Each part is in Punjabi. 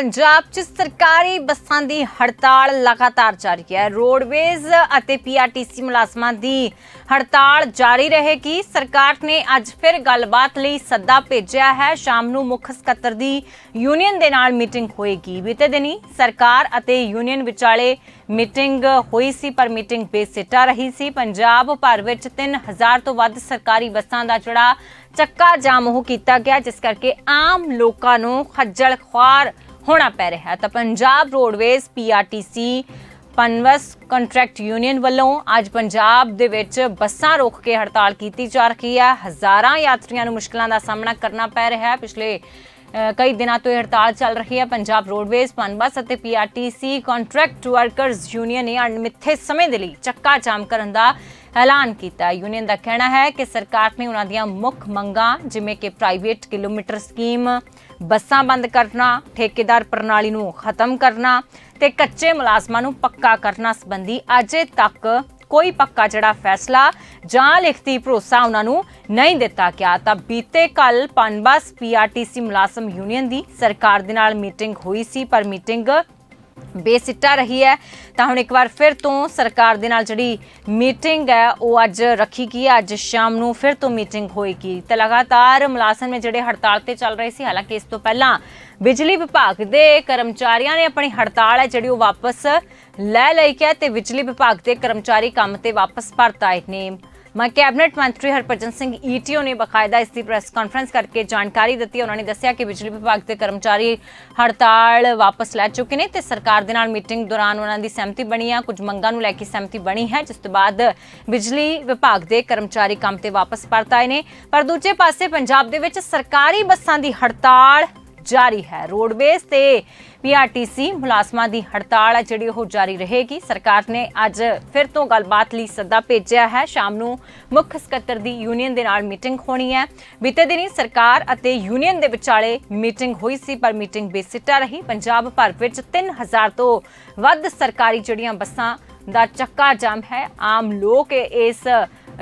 ਪੰਜਾਬ 'ਚ ਸਰਕਾਰੀ ਬੱਸਾਂ ਦੀ ਹੜਤਾਲ ਲਗਾਤਾਰ ਜਾਰੀ ਹੈ। ਰੋਡਵੇਜ਼ ਅਤੇ ਪੀਆਰਟੀਸੀ ਮੁਲਾਜ਼ਮਾਂ ਦੀ ਹੜਤਾਲ ਜਾਰੀ ਰਹੇਗੀ। ਸਰਕਾਰ ਨੇ ਅੱਜ ਫਿਰ ਗੱਲਬਾਤ ਲਈ ਸੱਦਾ ਭੇਜਿਆ ਹੈ। ਸ਼ਾਮ ਨੂੰ ਮੁੱਖ ਸਕੱਤਰ ਦੀ ਯੂਨੀਅਨ ਦੇ ਨਾਲ ਮੀਟਿੰਗ ਹੋਏਗੀ। ਬੀਤੇ ਦਿਨੀ ਸਰਕਾਰ ਅਤੇ ਯੂਨੀਅਨ ਵਿਚਾਲੇ ਮੀਟਿੰਗ ਹੋਈ ਸੀ, ਪਰ ਮੀਟਿੰਗ ਬੇਸਿੱਟਾ ਰਹੀ ਸੀ। ਪੰਜਾਬ ਭਰ ਵਿੱਚ 3000 ਤੋਂ ਵੱਧ ਸਰਕਾਰੀ ਬੱਸਾਂ ਦਾ ਜਿਹੜਾ ਚੱਕਾ ਜਾਮ ਉਹ ਕੀਤਾ ਗਿਆ, ਜਿਸ ਕਰਕੇ ਆਮ ਲੋਕਾਂ ਨੂੰ ਖੱਜਲ ਖੁਆਰ ਹੋਣਾ ਪੈ ਰਿਹਾ ਤਾਂ Punjab roadways P R T C Punbus contract union ਵੱਲੋਂ ਅੱਜ ਪੰਜਾਬ ਦੇ ਵਿੱਚ ਬੱਸਾਂ ਰੋਕ ਕੇ ਹੜਤਾਲ ਕੀਤੀ ਜਾ ਰਹੀ ਹੈ। ਹਜ਼ਾਰਾਂ ਯਾਤਰੀਆਂ ਨੂੰ ਮੁਸ਼ਕਲਾਂ ਦਾ ਸਾਹਮਣਾ ਕਰਨਾ ਪੈ ਰਿਹਾ ਹੈ। ਪਿਛਲੇ ਕਈ ਦਿਨਾਂ ਤੋਂ ਇਹ ਹੜਤਾਲ ਚੱਲ ਰਹੀ ਹੈ। ਪੰਜਾਬ ਰੋਡਵੇਜ਼ ਪਨਬਸ ਅਤੇ ਪੀਆਰਟੀਸੀ ਕੰਟਰੈਕਟ ਵਰਕਰਸ ਯੂਨੀਅਨ ਨੇ ਅਣਮਿੱਥੇ ਸਮੇਂ ਦੇ ਲਈ ਚੱਕਾ ਜਾਮ ਕਰਨ ਦਾ ਐਲਾਨ ਕੀਤਾ ਯੂਨੀਅਨ ਦਾ ਕਹਿਣਾ ਹੈ ਕਿ ਸਰਕਾਰ ਨੇ ਉਹਨਾਂ ਦੀਆਂ ਮੁੱਖ ਮੰਗਾਂ ਜਿਵੇਂ ਕਿ ਪ੍ਰਾਈਵੇਟ ਕਿਲੋਮੀਟਰ ਸਕੀਮ ਬੱਸਾਂ ਬੰਦ ਕਰਨਾ, ਠੇਕੇਦਾਰ ਪ੍ਰਣਾਲੀ ਨੂੰ ਖਤਮ ਕਰਨਾ ਤੇ ਕੱਚੇ ਮੁਲਾਜ਼ਮਾਂ ਨੂੰ ਪੱਕਾ ਕਰਨਾ ਸੰਬੰਧੀ ਅਜੇ ਤੱਕ ਕੋਈ ਪੱਕਾ ਜਿਹੜਾ ਫੈਸਲਾ ਜਾਂ ਲਿਖਤੀ ਭਰੋਸਾ ਉਹਨਾਂ ਨੂੰ ਨਹੀਂ ਦਿੱਤਾ ਗਿਆ। ਤਾਂ ਬੀਤੇ ਕੱਲ ਪਨਬਸ ਪੀਆਰਟੀਸੀ ਮੁਲਾਜ਼ਮ ਯੂਨੀਅਨ ਦੀ ਸਰਕਾਰ ਦੇ ਨਾਲ ਮੀਟਿੰਗ ਹੋਈ ਸੀ, ਪਰ ਮੀਟਿੰਗ ਬੇਸਿੱਟਾ ਰਹੀ ਹੈ। ਤਾਂ ਹੁਣ ਇੱਕ ਵਾਰ ਫਿਰ ਤੋਂ ਸਰਕਾਰ ਦੇ ਨਾਲ ਜਿਹੜੀ ਮੀਟਿੰਗ ਹੈ, ਉਹ ਅੱਜ ਰੱਖੀ ਗਈ ਹੈ। ਅੱਜ ਸ਼ਾਮ ਨੂੰ ਫਿਰ ਤੋਂ ਮੀਟਿੰਗ ਹੋਏਗੀ। ਤੇ ਲਗਾਤਾਰ ਮੁਲਾਜ਼ਮ ਨੇ ਜਿਹੜੇ ਹੜਤਾਲ ਤੇ ਚੱਲ ਰਹੇ ਸੀ, ਹਾਲਾਂਕਿ ਇਸ ਤੋਂ ਪਹਿਲਾਂ ਬਿਜਲੀ ਵਿਭਾਗ ਦੇ ਕਰਮਚਾਰੀਆਂ ਨੇ ਆਪਣੀ ਹੜਤਾਲ ਹੈ ਜਿਹੜੀ ਉਹ ਵਾਪਸ ਲੈ ਲਈ ਹੈ ਤੇ ਬਿਜਲੀ ਵਿਭਾਗ ਦੇ ਕਰਮਚਾਰੀ ਕੰਮ ਤੇ ਵਾਪਸ ਪਰਤ ਆਏ ਨੇ। ਮੈਂ ਕੈਬਨਿਟ ਮੰਤਰੀ ਹਰਭਜਨ ਸਿੰਘ ਈਟੀਓ ਨੇ ਬਕਾਇਦਾ ਇਸ ਦੀ ਪ੍ਰੈਸ ਕਾਨਫਰੰਸ ਕਰਕੇ ਜਾਣਕਾਰੀ ਦਿੱਤੀ ਉਹਨਾਂ ਨੇ ਦੱਸਿਆ ਕਿ ਬਿਜਲੀ ਵਿਭਾਗ ਦੇ ਕਰਮਚਾਰੀ ਹੜਤਾਲ ਵਾਪਸ ਲੈ ਚੁੱਕੇ ਨੇ ਤੇ ਸਰਕਾਰ ਦੇ ਨਾਲ ਮੀਟਿੰਗ ਦੌਰਾਨ ਉਹਨਾਂ ਦੀ ਸਹਿਮਤੀ ਬਣੀ ਆ। ਕੁਝ ਮੰਗਾਂ ਨੂੰ ਲੈ ਕੇ ਸਹਿਮਤੀ ਬਣੀ ਹੈ। ਜਿਸ ਤੋਂ ਬਾਅਦ ਬਿਜਲੀ ਵਿਭਾਗ ਦੇ ਕਰਮਚਾਰੀ ਕੰਮ ਤੇ ਵਾਪਸ ਪਰਤ ਆਏ ਨੇ। ਪਰ ਦੂਜੇ ਪਾਸੇ ਪੰਜਾਬ ਦੇ ਵਿੱਚ ਸਰਕਾਰੀ ਬੱਸਾਂ ਦੀ ਹੜਤਾਲ ਜਾਰੀ ਹੈ। ਰੋਡਵੇਜ਼ ਤੇ ਪੀਆਰਟੀਸੀ ਮੁਲਾਜ਼ਮਾਂ ਦੀ ਹੜਤਾਲ ਹੈ, ਜਿਹੜੀ ਉਹ ਜਾਰੀ ਰਹੇਗੀ। ਸਰਕਾਰ ਨੇ ਅੱਜ ਫਿਰ ਤੋਂ ਗੱਲਬਾਤ ਲਈ ਸੱਦਾ ਭੇਜਿਆ ਹੈ। ਸ਼ਾਮ ਨੂੰ ਮੁੱਖ ਸਕੱਤਰ ਦੀ ਯੂਨੀਅਨ ਦੇ ਨਾਲ ਮੀਟਿੰਗ ਹੋਣੀ ਹੈ। ਬੀਤੇ ਦਿਨੀ ਸਰਕਾਰ ਅਤੇ ਯੂਨੀਅਨ ਦੇ ਵਿਚਾਲੇ ਮੀਟਿੰਗ ਹੋਈ ਸੀ, ਪਰ ਮੀਟਿੰਗ ਬੇਸਿੱਟਾ ਰਹੀ। ਪੰਜਾਬ ਭਰ ਵਿੱਚ 3000 ਤੋਂ ਵੱਧ ਸਰਕਾਰੀ ਜਿਹੜੀਆਂ ਬੱਸਾਂ ਦਾ ਚੱਕਾ ਜਾਮ ਹੈ, ਆਮ ਲੋਕ ਇਸ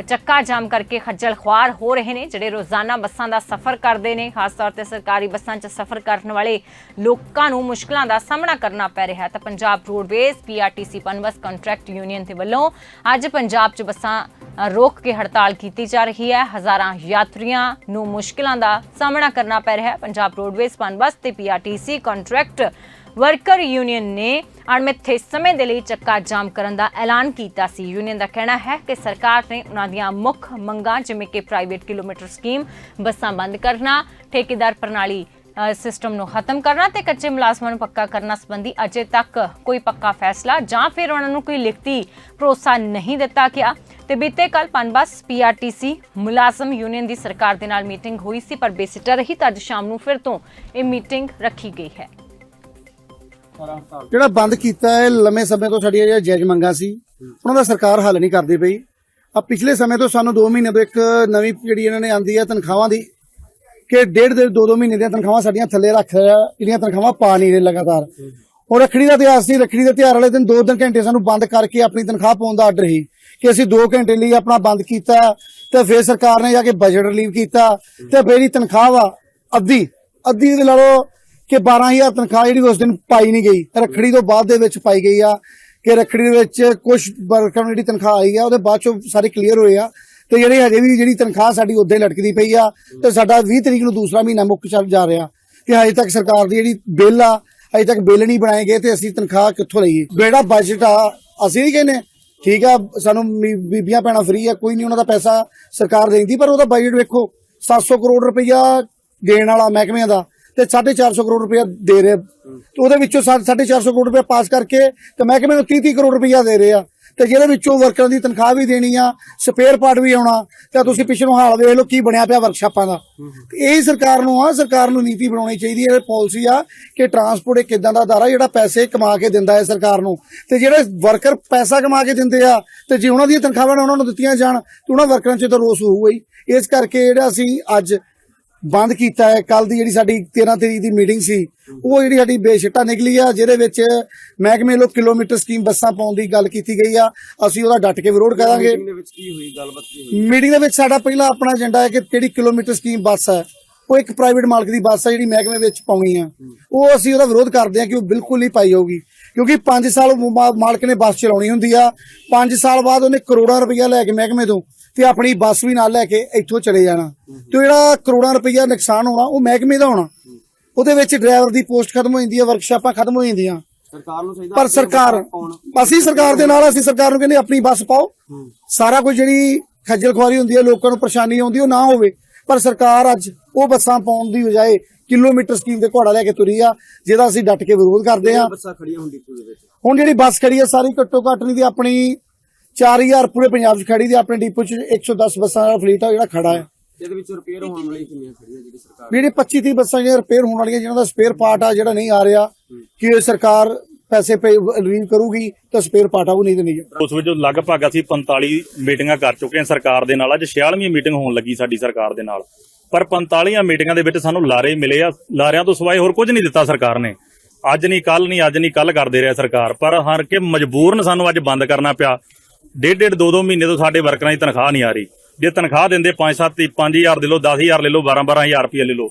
ਚੱਕਾ ਜਾਮ ਕਰਕੇ ਖੱਜਲ ਖੁਆਰ ਹੋ ਰਹੇ ਨੇ, ਜਿਹੜੇ ਰੋਜ਼ਾਨਾ ਬੱਸਾਂ ਦਾ ਸਫ਼ਰ ਕਰਦੇ ਨੇ, ਖਾਸ ਤੌਰ ਤੇ ਸਰਕਾਰੀ ਬੱਸਾਂ 'ਚ ਸਫ਼ਰ ਕਰਨ ਵਾਲੇ ਲੋਕਾਂ ਨੂੰ ਮੁਸ਼ਕਲਾਂ ਦਾ ਸਾਹਮਣਾ ਕਰਨਾ ਪੈ ਰਿਹਾ ਹੈ। ਤਾਂ Punjab roadways P R T C Punbus contract union ਦੇ ਵੱਲੋਂ ਅੱਜ ਪੰਜਾਬ 'ਚ ਬੱਸਾਂ ਰੋਕ ਕੇ ਹੜਤਾਲ ਕੀਤੀ ਜਾ ਰਹੀ ਹੈ। ਹਜ਼ਾਰਾਂ ਯਾਤਰੀਆਂ ਨੂੰ ਮੁਸ਼ਕਲਾਂ ਦਾ ਸਾਹਮਣਾ ਕਰਨਾ ਪੈ ਰਿਹਾ ਹੈ। ਪੰਜਾਬ ਰੋਡਵੇਜ਼, ਪਨਬਸ ਤੇ ਪੀਆਰਟੀਸੀ ਕੰਟਰੈਕਟ ਵਰਕਰ ਯੂਨੀਅਨ ਨੇ ਅਣਮਿੱਥੇ ਸਮੇਂ ਦੇ ਲਈ ਚੱਕਾ ਜਾਮ ਕਰਨ ਦਾ ਐਲਾਨ ਕੀਤਾ ਸੀ। ਯੂਨੀਅਨ ਦਾ ਕਹਿਣਾ ਹੈ ਕਿ ਸਰਕਾਰ ਨੇ ਉਹਨਾਂ ਦੀਆਂ ਮੁੱਖ ਮੰਗਾਂ ਜਿਵੇਂ ਕਿ ਪ੍ਰਾਈਵੇਟ ਕਿਲੋਮੀਟਰ ਸਕੀਮ, ਬੱਸਾਂ ਬੰਦ ਕਰਨਾ, ਠੇਕੇਦਾਰ ਪ੍ਰਣਾਲੀ ਸਿਸਟਮ ਨੂੰ ਖਤਮ ਕਰਨਾ ਤੇ ਕੱਚੇ ਮੁਲਾਜ਼ਮਾਂ ਨੂੰ ਪੱਕਾ ਕਰਨਾ ਸੰਬੰਧੀ ਅਜੇ ਤੱਕ ਕੋਈ ਪੱਕਾ ਫੈਸਲਾ ਜਾਂ ਫਿਰ ਉਹਨਾਂ ਨੂੰ ਕੋਈ ਲਿਖਤੀ ਭਰੋਸਾ ਨਹੀਂ ਦਿੱਤਾ ਗਿਆ। ਤੇ ਬੀਤੇ ਕੱਲ ਪਨਬਸ ਪੀਆਰਟੀਸੀ ਮੁਲਾਜ਼ਮ ਯੂਨੀਅਨ ਦੀ ਸਰਕਾਰ ਦੇ ਨਾਲ ਮੀਟਿੰਗ ਹੋਈ ਸੀ, ਪਰ ਬੇਸਿੱਟਾ ਰਹੀ ਤਾਂ ਅੱਜ ਸ਼ਾਮ ਨੂੰ ਫਿਰ ਤੋਂ ਇਹ ਮੀਟਿੰਗ ਰੱਖੀ ਗਈ ਹੈ। ਜਿਹੜਾ ਬੰਦ ਕੀਤਾ ਹੈ, ਲੰਮੇ ਸਮੇਂ ਤੋਂ ਸਾਡੀਆਂ ਜਿਹੜੀਆਂ ਜਾਇਜ਼ ਮੰਗਾਂ ਸੀ, ਉਹਨਾਂ ਦਾ ਸਰਕਾਰ ਹੱਲ ਨਹੀਂ ਕਰਦੀ ਪਈ। ਆ ਪਿਛਲੇ ਸਮੇਂ ਤੋਂ ਸਾਨੂੰ 2 ਮਹੀਨੇ ਤੋਂ ਇੱਕ ਨਵੀਂ ਜਿਹੜੀ ਇਹਨਾਂ ਨੇ ਆਂਦੀ ਹੈ ਤਨਖਾਹਾਂ ਦੀ, ਕਿ ਡੇਢ ਦੇ 2-2 ਮਹੀਨੇ ਦੀਆਂ ਤਨਖਾਹਾਂ ਸਾਡੀਆਂ ਥੱਲੇ ਰੱਖ ਜਿਹੜੀਆਂ ਤਨਖਾਹਾਂ ਪਾ ਨਹੀਂ ਰਹੇ ਲਗਾਤਾਰ। ਉਹ ਰੱਖੜੀ ਦਾ ਇਤਿਹਾਸ ਸੀ, ਰੱਖੜੀ ਦੇ ਤਿਉਹਾਰ ਵਾਲੇ ਦਿਨ 2-3 ਘੰਟੇ ਸਾਨੂੰ ਬੰਦ ਕਰਕੇ ਆਪਣੀ ਤਨਖਾਹ ਪਾਉਣ ਦਾ ਆਰਡਰ ਸੀ, ਕਿ ਅਸੀਂ 2 ਘੰਟੇ ਲਈ ਆਪਣਾ ਬੰਦ ਕੀਤਾ, ਤੇ ਫਿਰ ਸਰਕਾਰ ਨੇ ਜਾ ਕੇ ਬਜਟ ਰਿਲੀਵ ਕੀਤਾ, ਤੇ ਫਿਰ ਹੀ ਤਨਖਾਹ ਵਾ ਅੱਧੀ ਅੱਧੀ ਦੇ ਲਾ ਲਓ ਕਿ 12000 ਤਨਖਾਹ ਜਿਹੜੀ ਉਸ ਦਿਨ ਪਾਈ ਨਹੀਂ ਗਈ। ਰੱਖੜੀ ਤੋਂ ਬਾਅਦ ਦੇ ਵਿੱਚ ਪਾਈ ਗਈ ਆ ਕਿ ਰੱਖੜੀ ਦੇ ਵਿੱਚ ਕੁਝ ਵਰਕਰਾਂ ਨੂੰ ਜਿਹੜੀ ਤਨਖਾਹ ਆਈ ਆ, ਉਹਦੇ ਬਾਅਦ ਚੋਂ ਸਾਰੇ ਕਲੀਅਰ ਹੋਏ ਆ। ਤੇ ਜਿਹੜੀ ਹਜੇ ਵੀ ਜਿਹੜੀ ਤਨਖਾਹ ਸਾਡੀ ਉੱਦਾਂ ਲਟਕਦੀ ਪਈ ਆ, ਤੇ ਸਾਡਾ 20 ਤਰੀਕ ਨੂੰ ਦੂਸਰਾ ਮਹੀਨਾ ਮੁੱਕ ਚੱਲ ਜਾ ਰਿਹਾ। ਕਿ ਹਜੇ ਤੱਕ ਸਰਕਾਰ ਦੀ ਜਿਹੜੀ ਬਿੱਲ ਆ, ਹਜੇ ਤੱਕ ਬਿੱਲ ਨਹੀਂ ਬਣਾਏ ਗਏ ਤੇ ਅਸੀਂ ਤਨਖਾਹ ਕਿੱਥੋਂ ਲਈਏ? ਜਿਹੜਾ ਬਜਟ ਆ, ਅਸੀਂ ਨਹੀਂ ਕਹਿੰਦੇ। ਠੀਕ ਆ, ਸਾਨੂੰ ਬੀ- ਬੀਬੀਆਂ ਪੈਣਾ ਫ੍ਰੀ ਆ, ਕੋਈ ਨਹੀਂ ਉਹਨਾਂ ਦਾ ਪੈਸਾ ਸਰਕਾਰ ਦੇਂਦੀ, ਪਰ ਉਹਦਾ ਬਜਟ ਵੇਖੋ 700 ਕਰੋੜ ਰੁਪਈਆ ਦੇਣ ਵਾਲਾ ਮਹਿਕਮਿਆਂ ਦਾ। ਤੇ 450 ਕਰੋੜ ਰੁਪਇਆ ਦੇ ਰਹੇ ਤੇ ਉਹਦੇ ਵਿੱਚੋਂ 450 ਕਰੋੜ ਰੁਪਇਆ ਪਾਸ ਕਰਕੇ ਤੇ ਮਹਿਕਮੇ ਨੂੰ 30 ਕਰੋੜ ਰੁਪਇਆ ਦੇ ਰਹੇ ਆ। ਤੇ ਜਿਹਦੇ ਵਿੱਚੋਂ ਵਰਕਰਾਂ ਦੀ ਤਨਖਾਹ ਵੀ ਦੇਣੀ ਆ ਸਪੇਅਰ ਪਾਰਟ ਵੀ ਆਉਣਾ, ਤੇ ਤੁਸੀਂ ਪਿਛਲੋਂ ਹਾਲ ਵੇਖ ਲਓ ਕੀ ਬਣਿਆ ਪਿਆ ਵਰਕਸ਼ਾਪਾਂ ਦਾ। ਤੇ ਇਹ ਸਰਕਾਰ ਨੂੰ ਆ, ਸਰਕਾਰ ਨੂੰ ਨੀਤੀ ਬਣਾਉਣੀ ਚਾਹੀਦੀ ਹੈ ਇਹ ਪਾਲਿਸੀ ਆ ਕਿ ਟਰਾਂਸਪੋਰਟ ਇੱਕ ਇਦਾਂ ਦਾ ਅਦਾਰਾ, ਜਿਹੜਾ ਪੈਸੇ ਕਮਾ ਕੇ ਦਿੰਦਾ ਹੈ ਸਰਕਾਰ ਨੂੰ। ਤੇ ਜਿਹੜੇ ਵਰਕਰ ਪੈਸਾ ਕਮਾ ਕੇ ਦਿੰਦੇ ਆ, ਤੇ ਜੇ ਉਹਨਾਂ ਦੀਆਂ ਤਨਖਾਹਾਂ ਉਹਨਾਂ ਨੂੰ ਦਿੱਤੀਆਂ ਜਾਣ, ਤੇ ਉਹਨਾਂ ਵਰਕਰਾਂ 'ਚ ਤਾਂ ਰੋਸ ਹੋਊਗਾ ਹੀ। ਇਸ ਕਰਕੇ ਜਿਹੜਾ ਅਸੀਂ ਅੱਜ ਬੰਦ ਕੀਤਾ ਹੈ। ਕੱਲ ਦੀ ਜਿਹੜੀ ਸਾਡੀ 13 ਤਰੀਕ ਦੀ ਮੀਟਿੰਗ ਸੀ ਉਹ ਜਿਹੜੀ ਸਾਡੀ ਬੇਸ਼ਟਾ ਨਿਕਲੀ ਆ ਜਿਹਦੇ ਵਿੱਚ ਮਹਿਕਮੇ ਲੋ ਕਿਲੋਮੀਟਰ ਸਕੀਮ ਬੱਸਾਂ ਪਾਉਣ ਦੀ ਗੱਲ ਕੀਤੀ ਗਈ ਆ। ਅਸੀਂ ਉਹਦਾ ਡਟ ਕੇ ਵਿਰੋਧ ਕਰਾਂਗੇ। ਦੇ ਵਿੱਚ ਕੀ ਹੋਈ ਗੱਲਬਾਤ ਕੀ ਹੋਈ? ਮੀਟਿੰਗ ਦੇ ਵਿੱਚ ਸਾਡਾ ਪਹਿਲਾ ਆਪਣਾ ਏਜੰਡਾ ਹੈ ਕਿ ਜਿਹੜੀ ਕਿਲੋਮੀਟਰ ਸਕੀਮ ਬੱਸ ਹੈ। ਉਹ ਇੱਕ ਪ੍ਰਾਈਵੇਟ ਮਾਲਕ ਦੀ ਬੱਸ ਆ ਜਿਹੜੀ ਮਹਿਕਮੇ ਵਿੱਚ ਪਾਉਣੀ ਆ। ਉਹ ਅਸੀਂ ਉਹਦਾ ਵਿਰੋਧ ਕਰਦੇ ਆ ਕਿ ਉਹ ਬਿਲਕੁਲ ਨਹੀਂ ਪਾਈ ਜਾਊਗੀ ਕਿਉਂਕਿ 5 ਸਾਲ ਮਾਲਕ ਨੇ ਬੱਸ ਚਲਾਉਣੀ ਹੁੰਦੀ ਆ। 5 ਸਾਲ ਬਾਅਦ ਉਹਨੇ ਕਰੋੜਾਂ ਰੁਪਈਆ ਲੈ ਕੇ ਮਹਿਕਮੇ ਤੋਂ ਤੇ ਆਪਣੀ ਬੱਸ ਵੀ ਨਾਲ ਲੈ ਕੇ ਇੱਥੋਂ ਚਲੇ ਜਾਣਾ। ਤੇ ਜਿਹੜਾ ਕਰੋੜਾਂ ਰੁਪਈਆ ਨੁਕਸਾਨ ਹੋਣਾ ਉਹ ਮਹਿਕਮੇ ਦਾ ਹੋਣਾ। ਉਹਦੇ ਵਿੱਚ ਡਰਾਈਵਰ ਦੀ ਪੋਸਟ ਖਤਮ ਹੋ ਜਾਂਦੀ ਹੈ ਵਰਕਸ਼ਾਪਾਂ ਖਤਮ ਹੋ ਜਾਂਦੀਆਂ। ਸਰਕਾਰ ਨੂੰ ਚਾਹੀਦਾ ਪਰ ਸਰਕਾਰ ਅਸੀਂ ਸਰਕਾਰ ਦੇ ਨਾਲ ਅਸੀਂ ਸਰਕਾਰ ਨੂੰ ਕਹਿੰਦੇ ਆਪਣੀ ਬੱਸ ਪਾਓ। ਸਾਰਾ ਕੁਝ ਜਿਹੜੀ ਖੱਜਲ ਖੁਆਰੀ ਹੁੰਦੀ ਹੈ ਲੋਕਾਂ ਨੂੰ ਪਰੇਸ਼ਾਨੀ ਆਉਂਦੀ ਉਹ ਨਾ ਹੋਵੇ। ਪਰ ਸਰਕਾਰ ਅੱਜ ਉਹ ਬੱਸਾਂ ਪਾਉਣ ਦੀ ਬਜਾਏ ਕਿਲੋਮੀਟਰ ਸਕੀਮ ਤੇ ਘੋੜਾ ਲੈ ਕੇ ਤੁਰੀ ਆ ਜਿਹਦਾ ਅਸੀਂ ਡਟ ਕੇ ਵਿਰੋਧ ਕਰਦੇ ਆ ਹੁਣ ਦੇ ਜਿਹੜੀ ਬੱਸ ਖੜੀ ਹੈ ਸਾਰੀ ਘੱਟੋ ਘੱਟ ਨਹੀਂ ਦੀ ਆਪਣੀ 4000 ਪੂਰੇ ਪੰਜਾਬ 'ਚ ਖੜੀ ਦੀ ਆਪਣੇ ਡਿਪੋ 'ਚ 110 ਬੱਸਾਂ ਦਾ ਫਲੀਟ ਆ ਜਿਹੜਾ ਖੜਾ ਹੈ। ਇਹਦੇ ਵਿੱਚ ਰਿਪੇਅਰ ਹੋਣ ਵਾਲੀ ਕਿੰਨੀਆਂ ਖੜੀਆਂ ਜਿਹੜੀ ਸਰਕਾਰ ਜਿਹੜੀ 25 30 ਬੱਸਾਂ ਜਿਹੜੀਆਂ ਰਿਪੇਅਰ ਹੋਣ ਵਾਲੀਆਂ ਜਿਹਨਾਂ ਦਾ ਸਪੇਅਰ ਪਾਰਟ ਆ ਜਿਹੜਾ ਨਹੀਂ ਆ ਰਿਹਾ ਕਿ ਇਹ ਸਰਕਾਰ ਪੈਸੇ ਰਿਲੀਵ ਕਰੂਗੀ ਤਾਂ ਸਪੇਅਰ ਪਾਰਟ ਆ ਉਹ ਨਹੀਂ ਦੇਣੀ ਉਸ ਵਿੱਚ ਲਗਭਗ ਅਸੀਂ 45 ਮੀਟਿੰਗਾਂ ਕਰ ਚੁੱਕੇ ਹਾਂ ਸਰਕਾਰ ਦੇ ਨਾਲ। ਅੱਜ 46ਵੀਂ ਮੀਟਿੰਗ ਹੋਣ ਲੱਗੀ ਸਾਡੀ ਸਰਕਾਰ ਦੇ ਨਾਲ। ਪਰ 45 ਮੀਟਿੰਗਾਂ ਦੇ ਵਿੱਚ ਸਾਨੂੰ ਲਾਰੇ ਮਿਲੇ ਆ। ਲਾਰਿਆਂ ਤੋਂ ਸਿਵਾਏ ਹੋਰ ਕੁਝ ਨਹੀਂ ਦਿੱਤਾ ਸਰਕਾਰ ਨੇ। ਅੱਜ ਨਹੀਂ ਕੱਲ ਨਹੀਂ ਅੱਜ ਨਹੀਂ ਕੱਲ ਕਰਦੇ ਰਿਹਾ ਸਰਕਾਰ। ਪਰ ਹਰ ਕੇ ਮਜਬੂਰਨ ਸਾਨੂੰ ਅੱਜ ਬੰਦ ਕਰਨਾ ਪਿਆ। ਡੇਢ ਡੇਢ ਦੋ ਦੋ ਮਹੀਨੇ ਤੋਂ ਸਾਡੇ ਵਰਕਰਾਂ ਦੀ ਤਨਖਾਹ ਨਹੀਂ ਆ ਰਹੀ। ਜੇ ਤਨਖਾਹ ਦਿੰਦੇ 5 7 5000 ਦੇ ਲੋ 10000 ਲੈ ਲਓ 12 12000 ਰੁਪਏ ਲੈ ਲਓ।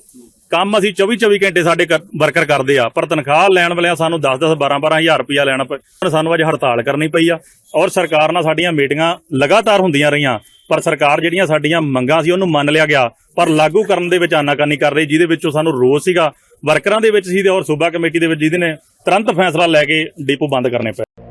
ਕੰਮ ਅਸੀਂ 24 24 ਘੰਟੇ ਸਾਡੇ ਕਰ- ਵਰਕਰ ਕਰਦੇ ਆ, ਪਰ ਤਨਖਾਹ ਲੈਣ ਵਾਲਿਆਂ ਸਾਨੂੰ 10 10 12 12000 ਰੁਪਇਆ ਲੈਣਾ ਪਿਆ ਸਾਨੂੰ ਅੱਜ ਹੜਤਾਲ ਕਰਨੀ ਪਈ ਆ। ਔਰ ਸਰਕਾਰ ਨਾਲ ਸਾਡੀਆਂ ਮੀਟਿੰਗਾਂ ਲਗਾਤਾਰ ਹੁੰਦੀਆਂ ਰਹੀਆਂ, ਪਰ ਸਰਕਾਰ ਜਿਹੜੀਆਂ ਸਾਡੀਆਂ ਮੰਗਾਂ ਸੀ ਉਹਨੂੰ ਮੰਨ ਲਿਆ ਗਿਆ, ਪਰ ਲਾਗੂ ਕਰਨ ਦੇ ਵਿੱਚ ਆਨਾਕਾਨੀ ਕਰ ਰਹੀ, ਜਿਹਦੇ ਵਿੱਚੋਂ ਸਾਨੂੰ ਰੋਸ ਸੀਗਾ। ਵਰਕਰਾਂ ਦੇ ਵਿੱਚ ਸੀ ਤੇ ਔਰ ਸੂਬਾ ਕਮੇਟੀ ਦੇ ਵਿੱਚ ਜਿਹਦੇ ਨੇ ਤੁਰੰਤ ਫੈਸਲਾ ਲੈ ਕੇ ਡਿਪੋ ਬੰਦ ਕਰਨੇ ਪਏ।